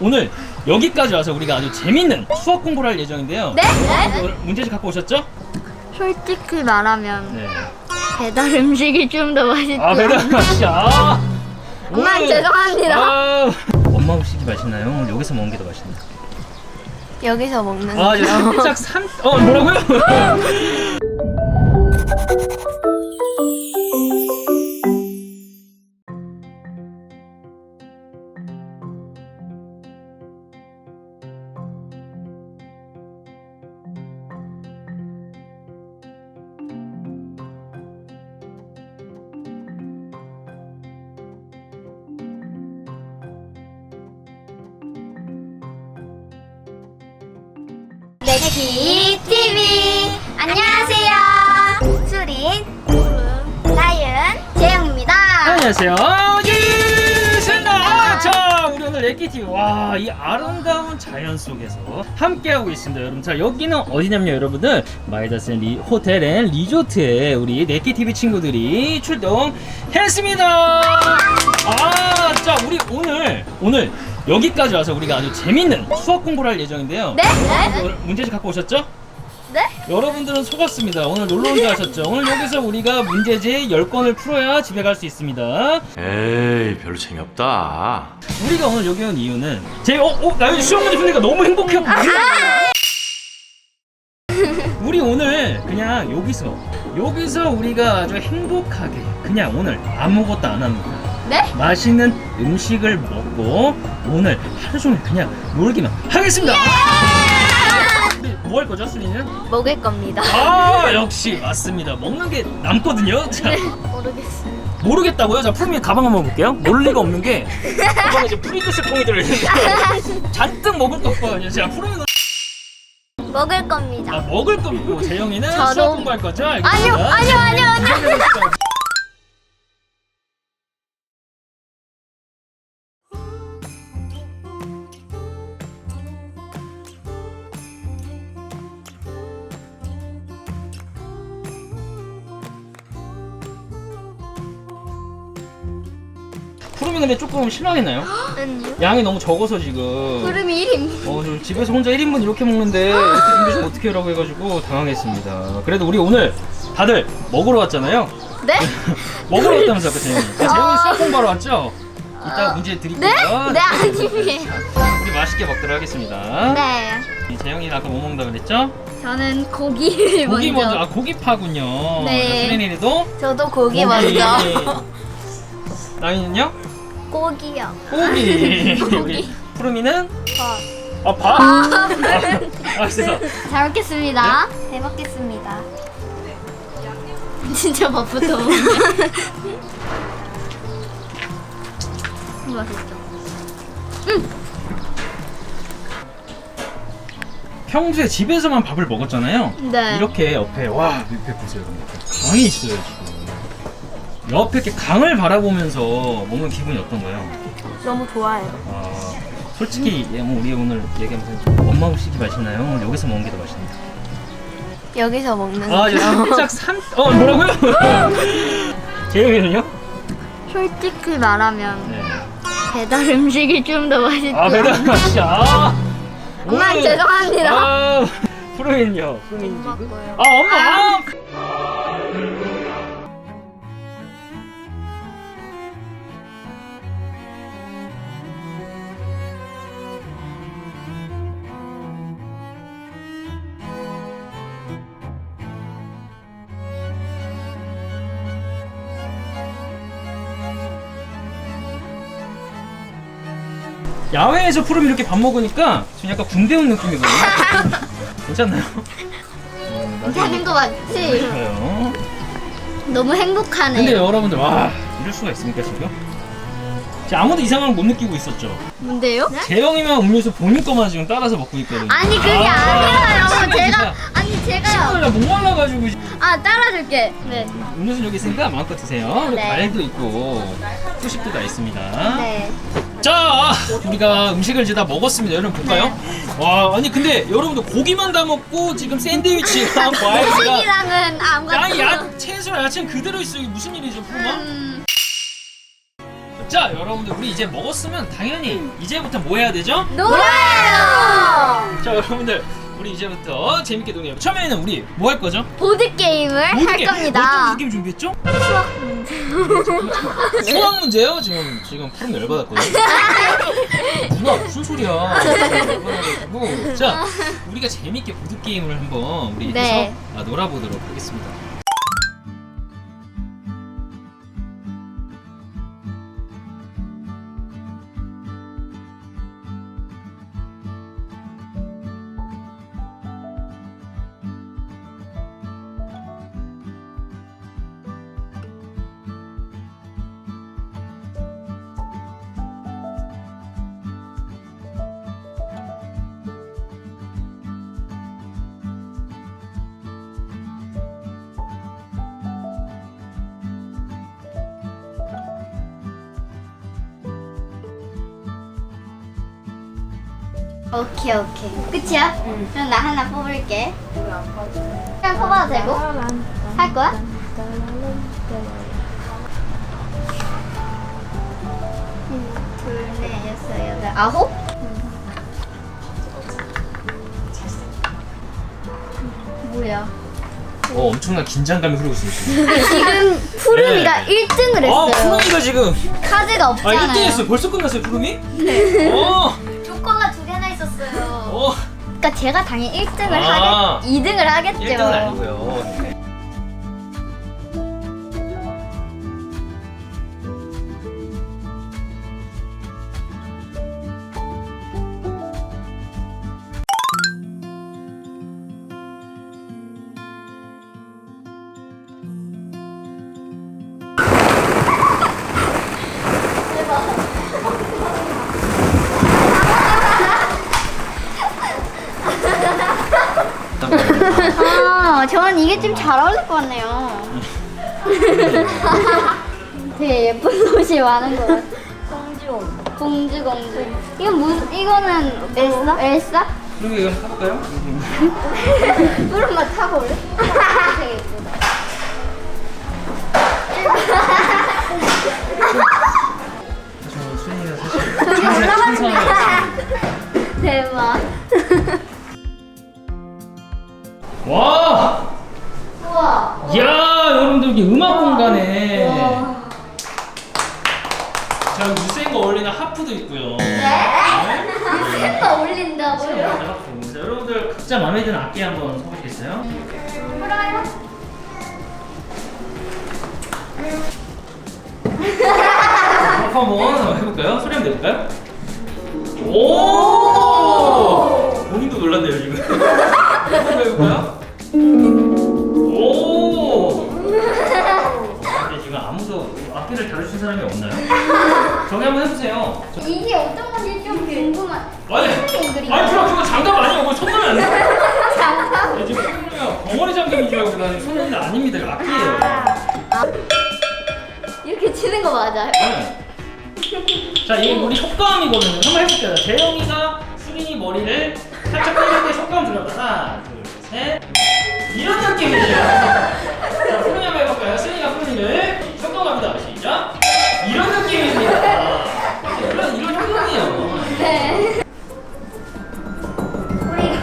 오늘 여기까지 와서 우리가 아주 재밌는 수학 공부를 할 예정인데요. 네? 오늘 문제집 갖고 오셨죠? 솔직히 말하면 네. 배달 음식이 좀 더 맛있지. 아 배달 맛이야. 아, 엄마, 오늘- 죄송합니다. 아, 엄마 음식이 맛있나요? 오늘 여기서 먹는 게 더 맛있나요? 여기서 먹는 아, 이제 살짝 산. 어 뭐라고요? 내기 TV 안녕하세요. 수린, 나윤, 재영입니다. 안녕하세요. 유신다. 자, 우리 오늘 레키티비 와, 이 아름다운 자연 속에서 함께하고 있습니다, 여러분. 자, 여기는 어디냐면요, 여러분들. 마이다스 리 호텔 앤 리조트에 우리 레키티비 친구들이 출동했습니다. 아, 자, 우리 오늘 오늘 여기까지 와서 우리가 아주 재밌는 수학 공부를 할 예정인데요. 네? 오늘 문제집 갖고 오셨죠? 네? 여러분들은 속았습니다. 오늘 놀러 온다 하셨죠? 오늘 여기서 우리가 문제지 10건을 풀어야 집에 갈 수 있습니다. 에이 별로 재미없다 우리가 오늘 여기 온 이유는 제 어, 어, 나 시험 문제 푸니까 너무 행복해. 우리 오늘 그냥 여기서 여기서 우리가 아주 행복하게 그냥 오늘 아무것도 안 합니다. 네? 맛있는 음식을 먹고 오늘 하루 종일 그냥 놀기만 하겠습니다. 우리 뭐할 거죠, 수리는? 먹을 겁니다. 아 역시 맞습니다. 먹는 게 남거든요. 자 모르겠어요. 모르겠다고요? 자 푸르미 가방 한번 볼게요. 모를 리가 없는 게 가방에 이제 프리드스 콩이 들어있는데 잔뜩 먹을 거 없거든요. 자 푸르미는 먹을 겁니다. 아, 먹을 거고 재영이는 저도- 수학 공부할 거죠? 알겠습니다. 아니요, 아니요, 아니요, 아니요. 푸르미 근데 조금 실망했나요? 아니요. 양이 너무 적어서 지금 구름이 1인. 어, 저 집에서 혼자 1인분 이렇게 먹는데 이렇게 준비해서 어떻게 하라고 해가지고 당황했습니다. 그래도 우리 오늘 다들 먹으러 왔잖아요. 네? 먹으러 왔다면서 아까 재영이. 아, 재영이 수학 공부하러 왔죠? 이따 문제 드릴게요. 네? 네, 아니에요. 우리 맛있게 먹도록 하겠습니다. 네. 이 재영이 아까 뭐 먹는다 그랬죠? 저는 고기를 고기 먼저. 먼저. 아 고기파군요. 네. 수린이도 저도 고기 먼저. 나인은요? 고기요. 고기. 고기. 푸르미는 밥. 아 밥. 아, 아 진짜. 잘 먹겠습니다. 잘 먹겠습니다. 진짜 밥부터 먹네. 맛있죠? 평소에 집에서만 밥을 먹었잖아요. 네. 이렇게 옆에 와 옆에 보세요. 강이 있어요 지금. 옆에 이렇게 강을 바라보면서 먹는 기분이 어떤가요? 너무 좋아요. 아 솔직히 예, 뭐 우리 오늘 얘기하면서 엄마 음식이 맛있나요? 오늘 여기서 먹는 게 더 맛있나요? 여기서 먹는 아 이제 살짝 산. 어 뭐라고요? 재영이는요? 솔직히 말하면 네. 배달 음식이 좀 더 맛있지. 아 배달 맛이야. 아, 엄마, 오늘- 죄송합니다. 아 프로인요. 프로인 엄마. 거요. 아 엄마. 아. 야외에서 푸르미 이렇게 밥 먹으니까 지금 약간 군대 온 느낌이거든요. 괜찮나요? 어, 괜찮은 거 맞지? 너무 행복하네. 근데 여러분들 와 이럴 수가 있습니까 지금? 지금 아무도 이상한 걸 못 느끼고 있었죠. 뭔데요? 재영이만 음료수 본인 거만 지금 따라서 먹고 있거든요. 아니 그게 아, 아니라요. 제가. 아니 제가요. 오늘 목 말라가지고 아 따라줄게. 네. 음료수 여기 있으니까 마음껏 드세요. 네. 과일도 있고 후식도 다 있습니다. 네. 자, 우리가 음식을 이제 다 먹었습니다. 여러분 볼까요? 와, 아니 근데 여러분들 고기만 다 먹고 지금 샌드위치랑 과일이랑 음식이랑은 아무것도. 야, 야, 채소랑 야채는 그대로 있어. 이게 무슨 일이죠, 푸마? 음, 자 여러분들 우리 이제 먹었으면 당연히 이제부터 뭐 해야 되죠? 놀아요. 자 여러분들 우리 이제부터 재밌게 놀게요 처음에는 우리 뭐 할 거죠? 보드 게임을 할 겁니다. 어떤 게임 준비했죠? 수학 문제요? 지금 지금 푸른 열받았거든요. 누나 무슨 소리야? 열받아가지고. 자 우리가 재밌게 보드 게임을 한번 우리 네. 해서 아, 놀아보도록 하겠습니다. 오케이 오케이. 끝이야? 그럼 나 하나 뽑을게. 그냥 뽑아도 되고? 할 거야? 음, 둘, 넷, 여섯, 여덟, 아홉? 뭐야? 어 엄청난 긴장감이 흐르고 있습니다. 지금 푸름이가 네. 1등을 아 했어요. 푸르미가 지금 카드가 아 없잖아요. 1등했어요. 벌써 끝났어요 푸르미? 네. 어, 그러니까 제가 당연히 1등을 아. 하겠, 2등을 하겠죠. 1등은 아니고요. 아, 저는 이게 좀 잘 어울릴 것 같네요. 되게 예쁜 옷이 많은 것 같아. 공주 옷. 공주 공주. 이건 무슨 이거는 엘사? 엘사? 푸르미 이거 타볼까요? 푸른맛 타고 올래? 되게 예쁘다. 저 수인이가 사실 저기 각자 마음에 드는 악기 한번 써보시겠어요? 그래요? 한번 해볼까요? 소리 한번 내볼까요? 오! 본인도 놀랐네요 지금 한번 해볼까요? 오! 근데 지금 아무도 악기를 다루신 사람이 없나요? 저기 한번 해보세요 이게 어떤 건지 좀 궁금한. 아니, 그림. 아니 그럼 그거 장갑 아니에요? 뭐 손잡이 안 돼? 장갑? 네, 지금 손잡이가 벙어리 장갑인 줄 알고 나는 손잡이 아닙니다. 이거 악기예요. 이렇게 치는 거 맞아요? 네. 자, 이게 우리 효과음이거든요. 한번 해볼게요. 재영이가 수린이 머리를 살짝 때 효과음 들어가. 하나, 둘, 셋. 이런 느낌이에요. 자, 수린이 한번 해볼까요? 수린이가 수린이를 효과음합니다. 시작. 이런 느낌입니다.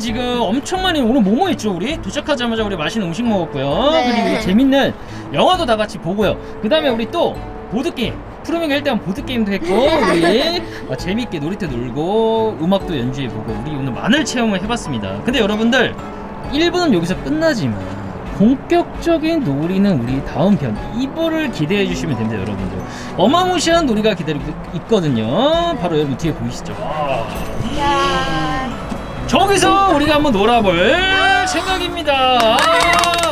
지금 엄청 많이 오늘 뭐뭐 했죠? 우리 도착하자마자 우리 맛있는 음식 먹었고요. 네. 그리고 재밌는 영화도 다 같이 보고요. 그 다음에 우리 또 보드 게임. 푸르밍 일단 보드 게임도 했고 우리 어, 재밌게 놀이터 놀고 음악도 연주해보고 우리 오늘 많은 체험을 해봤습니다. 근데 여러분들 1부는 여기서 끝나지만 본격적인 놀이는 우리 다음 편 2부를 기대해 주시면 됩니다 여러분들 어마무시한 놀이가 기다리고 있거든요 바로 여러분 뒤에 보이시죠 와. 저기서 우리가 한번 놀아볼 생각입니다 아,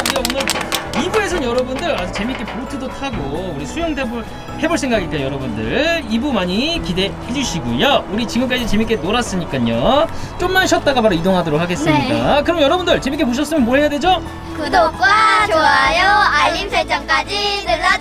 우리가 오늘 2부에서는 여러분들 아주 재밌게 보트도 타고 우리 수영도 해볼, 해볼 생각이니까 여러분들 2부 많이 기대해 주시고요. 우리 지금까지 재밌게 놀았으니까요. 좀만 쉬었다가 바로 이동하도록 하겠습니다. 그럼 여러분들 재밌게 보셨으면 뭐 해야 되죠? 구독과 좋아요, 알림 설정까지 눌러주세요.